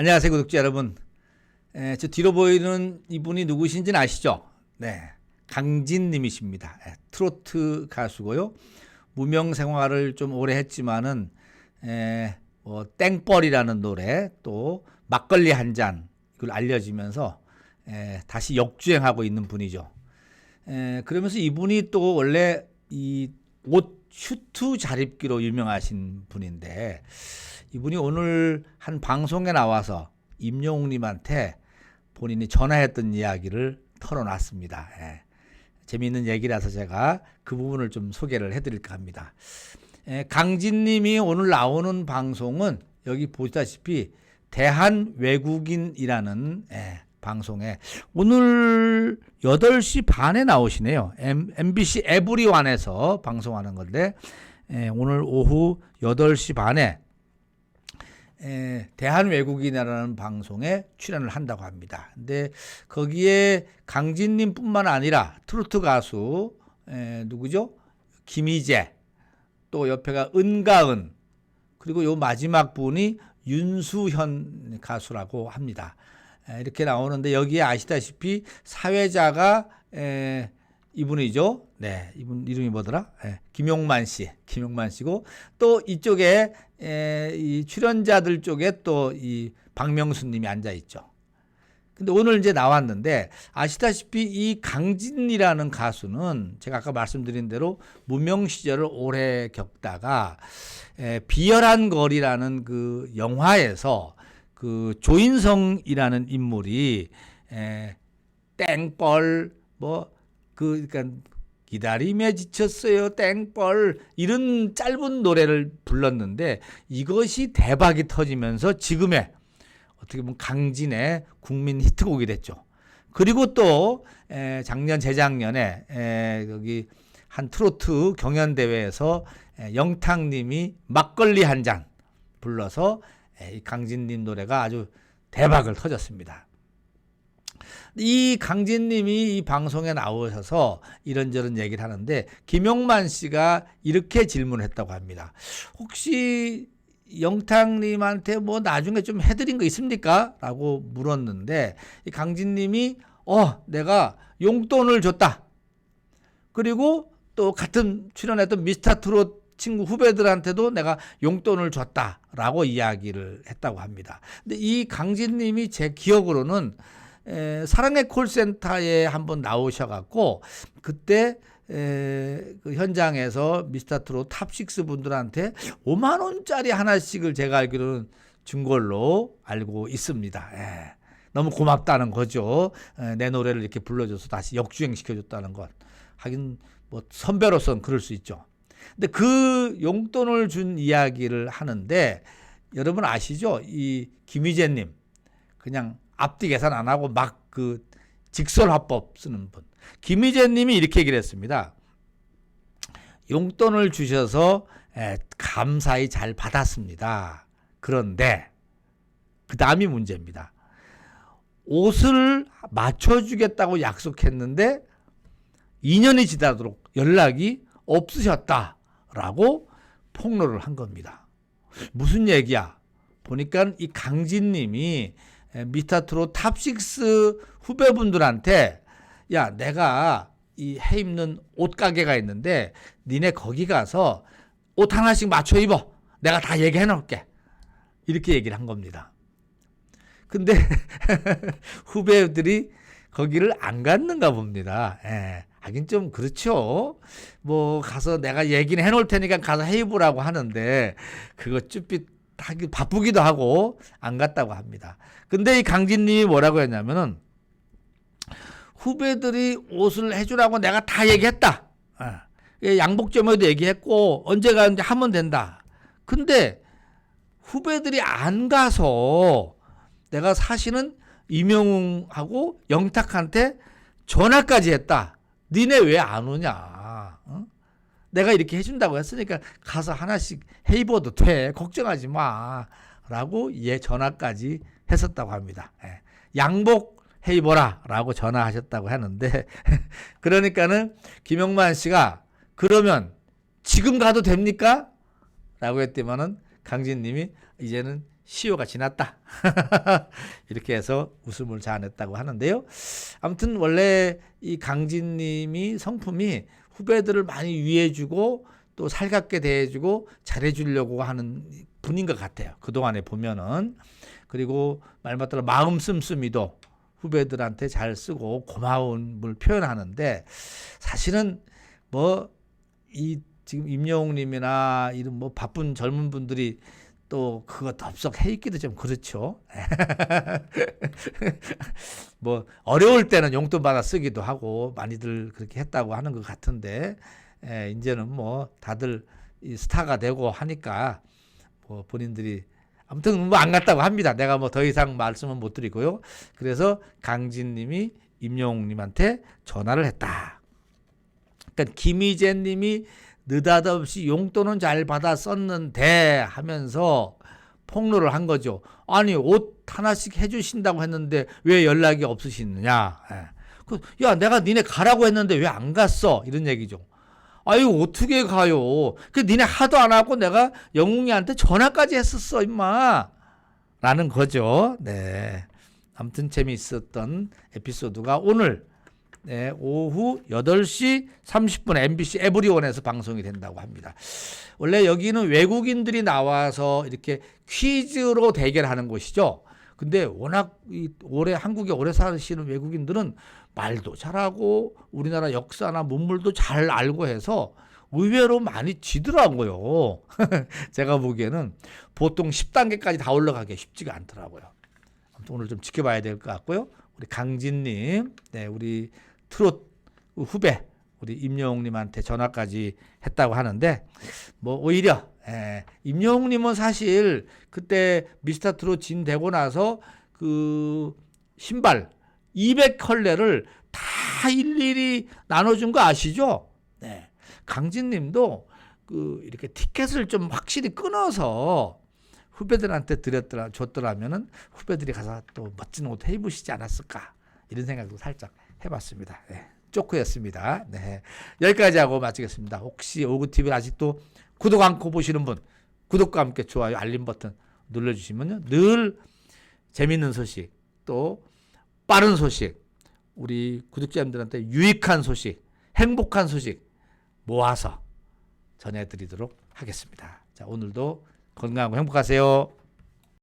안녕하세요, 구독자 여러분. 에, 저 뒤로 보이는 이분이 누구신지는 아시죠? 네. 강진님이십니다. 에, 트로트 가수고요. 무명 생활을 좀 오래 했지만은, 에, 뭐, 땡벌이라는 노래, 또, 막걸리 한 잔, 이걸 알려지면서, 에, 다시 역주행하고 있는 분이죠. 에, 그러면서 이분이 또 원래 이 옷 슈트 잘 입기로 유명하신 분인데 이분이 오늘 한 방송에 나와서 임영웅님한테 본인이 전화했던 이야기를 털어놨습니다. 예. 재미있는 얘기라서 제가 그 부분을 좀 소개를 해드릴까 합니다. 예, 강진님이 오늘 나오는 방송은 여기 보시다시피 대한 외국인이라는 예, 방송에 오늘 8시 반에 나오시네요. M, MBC 에브리완에서 방송하는 건데 예, 오늘 오후 8시 반에 에, 대한 외국인이라는 방송에 출연을 한다고 합니다. 근데 거기에 강진님뿐만 아니라 트로트 가수 에, 누구죠? 김희재 또 옆에가 은가은 그리고 요 마지막 분이 윤수현 가수라고 합니다. 에, 이렇게 나오는데 여기에 아시다시피 사회자가 에, 이분이죠. 네, 이분 이름이 뭐더라? 예, 김용만 씨, 김용만 씨고 또 이쪽에 에, 이 출연자들 쪽에 또 이 박명수님이 앉아 있죠. 근데 오늘 이제 나왔는데 아시다시피 이 강진이라는 가수는 제가 아까 말씀드린 대로 무명 시절을 오래 겪다가 에, 비열한 거리라는 그 영화에서 그 조인성이라는 인물이 에, 땡벌 뭐 그 그러니까 기다림에 지쳤어요 땡벌 이런 짧은 노래를 불렀는데 이것이 대박이 터지면서 지금의 어떻게 보면 강진의 국민 히트곡이 됐죠. 그리고 또 에, 작년 재작년에 에, 여기 한 트로트 경연 대회에서 에, 영탁님이 막걸리 한 잔 불러서 에, 이 강진님 노래가 아주 대박을 터졌습니다. 이 강진님이 이 방송에 나오셔서 이런저런 얘기를 하는데 김용만 씨가 이렇게 질문을 했다고 합니다. 혹시 영탁님한테 뭐 나중에 좀 해드린 거 있습니까? 라고 물었는데 이 강진님이 어 내가 용돈을 줬다. 그리고 또 같은 출연했던 미스터 트롯 친구 후배들한테도 내가 용돈을 줬다라고 이야기를 했다고 합니다. 근데 이 강진님이 제 기억으로는 에, 사랑의 콜센터에 한번 나오셔갖고 그때 에, 그 현장에서 미스터 트롯 탑6 분들한테 5만 원짜리 하나씩을 제가 알기로는 준 걸로 알고 있습니다. 에, 너무 고맙다는 거죠. 에, 내 노래를 이렇게 불러줘서 다시 역주행 시켜줬다는 것. 하긴 뭐 선배로서는 그럴 수 있죠. 근데 그 용돈을 준 이야기를 하는데 여러분 아시죠? 이 김희재님 그냥 앞뒤 계산 안 하고 막 그 직설화법 쓰는 분. 김희재 님이 이렇게 얘기를 했습니다. 용돈을 주셔서 에, 감사히 잘 받았습니다. 그런데 그 다음이 문제입니다. 옷을 맞춰주겠다고 약속했는데 2년이 지나도록 연락이 없으셨다 라고 폭로를 한 겁니다. 무슨 얘기야? 보니까 이 강진님이 미타트로 탑6 후배분들한테 야 내가 이 해 입는 옷 가게가 있는데 니네 거기 가서 옷 하나씩 맞춰 입어 내가 다 얘기해 놓을게 이렇게 얘기를 한 겁니다 근데 후배들이 거기를 안 갔는가 봅니다 예. 하긴 좀 그렇죠 뭐 가서 내가 얘기는 해 놓을 테니까 가서 해 입으라고 하는데 그거 쭈삣 하기 바쁘기도 하고 안 갔다고 합니다. 근데 이 강진님이 뭐라고 했냐면은 후배들이 옷을 해주라고 내가 다 얘기했다. 아, 양복점에도 얘기했고 언제 가는지 하면 된다. 근데 후배들이 안 가서 내가 사실은 이명웅하고 영탁한테 전화까지 했다. 니네 왜 안 오냐? 어? 내가 이렇게 해준다고 했으니까 가서 하나씩 해 입어도 돼. 걱정하지 마. 라고 예 전화까지 했었다고 합니다. 예. 양복 해 입어라. 라고 전화하셨다고 하는데, 그러니까는 김영만 씨가 그러면 지금 가도 됩니까? 라고 했더만은 강진 님이 이제는 시효가 지났다. 이렇게 해서 웃음을 자아냈다고 하는데요. 아무튼 원래 이 강진님이 성품이 후배들을 많이 위해주고 또 살갑게 대해주고 잘해주려고 하는 분인 것 같아요. 그동안에 보면은. 그리고 말 맞다로 마음 씀씀이도 후배들한테 잘 쓰고 고마움을 표현하는데 사실은 뭐 이 지금 임영웅님이나 이런 뭐 바쁜 젊은 분들이 또 그거 덥석 해 있기도 좀 그렇죠. 뭐 어려울 때는 용돈 받아 쓰기도 하고 많이들 그렇게 했다고 하는 것 같은데 에, 이제는 뭐 다들 이 스타가 되고 하니까 뭐 본인들이 아무튼 뭐 안 갔다고 합니다. 내가 뭐 더 이상 말씀은 못 드리고요. 그래서 강진님이 임영웅님한테 전화를 했다. 그러니까 김희재님이 느닷없이 용돈은 잘 받아 썼는데 하면서 폭로를 한 거죠. 아니 옷 하나씩 해주신다고 했는데 왜 연락이 없으시느냐? 예. 그, 야 내가 니네 가라고 했는데 왜 안 갔어? 이런 얘기죠. 아유 어떻게 가요? 그 니네 하도 안 하고 내가 영웅이한테 전화까지 했었어 임마. 라는 거죠. 네. 아무튼 재미있었던 에피소드가 오늘 네, 오후 8시 30분 MBC 에브리원에서 방송이 된다고 합니다. 원래 여기는 외국인들이 나와서 이렇게 퀴즈로 대결하는 곳이죠. 근데 워낙 이 오래 한국에 오래 사시는 외국인들은 말도 잘하고 우리나라 역사나 문물도 잘 알고 해서 의외로 많이 지더라고요. 제가 보기에는 보통 10단계까지 다 올라가기 쉽지가 않더라고요. 아무튼 오늘 좀 지켜봐야 될 것 같고요. 우리 강진님, 네, 우리 트롯 후배, 우리 임영웅님한테 전화까지 했다고 하는데, 뭐, 오히려, 예, 임영웅님은 사실 그때 미스터 트롯 진 되고 나서 그 신발 200컬레를 다 일일이 나눠준 거 아시죠? 네. 강진님도 그 이렇게 티켓을 좀 확실히 끊어서 후배들한테 드렸더라 줬더라면은 후배들이 가서 또 멋진 옷 해입으시지 않았을까 이런 생각도 살짝 해봤습니다. 네. 쪼크였습니다. 네. 여기까지 하고 마치겠습니다. 혹시 오구 TV를 아직도 구독 않고 보시는 분 구독과 함께 좋아요 알림 버튼 눌러주시면요 늘 재밌는 소식 또 빠른 소식 우리 구독자님들한테 유익한 소식 행복한 소식 모아서 전해드리도록 하겠습니다. 자 오늘도 건강하고 행복하세요.